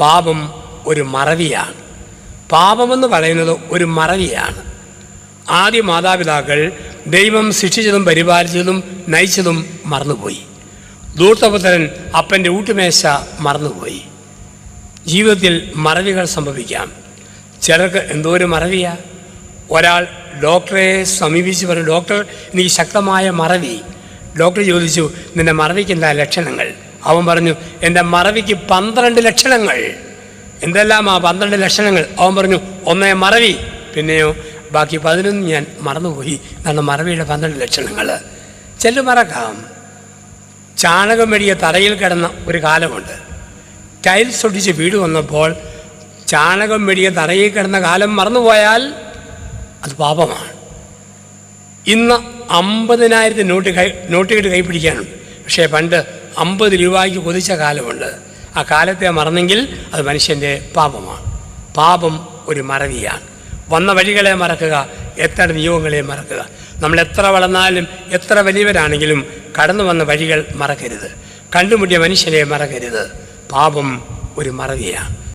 പാപം ഒരു മറവിയാണ്. പാപമെന്ന് പറയുന്നത് ഒരു മറവിയാണ്. ആദ്യ മാതാപിതാക്കൾ ദൈവം ശിക്ഷിച്ചതും പരിപാലിച്ചതും നയിച്ചതും മറന്നുപോയി. ദൂർത്തപുത്രൻ അപ്പന്റെ ഊട്ടുമേശ മറന്നുപോയി. ജീവിതത്തിൽ മറവികൾ സംഭവിക്കാം. ചിലർക്ക് എന്തോ ഒരു മറവിയാ. ഒരാൾ ഡോക്ടറെ സമീപിച്ച് പറഞ്ഞു ഡോക്ടർ എനിക്ക് ശക്തമായ മറവി. ഡോക്ടർ ചോദിച്ചു നിന്റെ മറവിക്ക് എന്താ ലക്ഷണങ്ങൾ? അവൻ പറഞ്ഞു എന്റെ മറവിക്ക് പന്ത്രണ്ട് ലക്ഷണങ്ങൾ. ആ പന്ത്രണ്ട് ലക്ഷണങ്ങൾ? അവൻ പറഞ്ഞു ഒന്നേ മറവി. പിന്നെയോ ബാക്കി പതിനൊന്ന് ഞാൻ മറന്നുപോയി. എന്നാണ് മറവിയുടെ പന്ത്രണ്ട് ലക്ഷണങ്ങൾ. ചെല്ലു മറക്കാം. ചാണകം വഴിയ തറയിൽ കിടന്ന ഒരു കാലമുണ്ട്. ടൈൽസ് ഒട്ടിച്ച് വീട് വന്നപ്പോൾ ചാണകം വഴിയ തറയിൽ കിടന്ന കാലം മറന്നുപോയാൽ അത് പാപമാണ്. ഇന്ന് അമ്പതിനായിരത്തി നോട്ട് കൈ നോട്ടുകൾ കൈപ്പിടിക്കാനുണ്ട് പക്ഷേ പണ്ട് അമ്പത് രൂപയ്ക്ക് കൊതിച്ച കാലമുണ്ട്. ആ കാലത്തെ മറന്നെങ്കിൽ അത് മനുഷ്യന്റെ പാപമാണ്. പാപം ഒരു മറവിയാണ്. വന്ന വഴികളെ മറക്കുക എത്ര നിയോഗങ്ങളെ മറക്കുക. നമ്മൾ എത്ര വളർന്നാലും എത്ര വലിയവരാണെങ്കിലും കടന്നു വന്ന വഴികൾ മറക്കരുത്. കണ്ടുമുട്ടിയ മനുഷ്യരെ മറക്കരുത്. പാപം ഒരു മറവിയാണ്.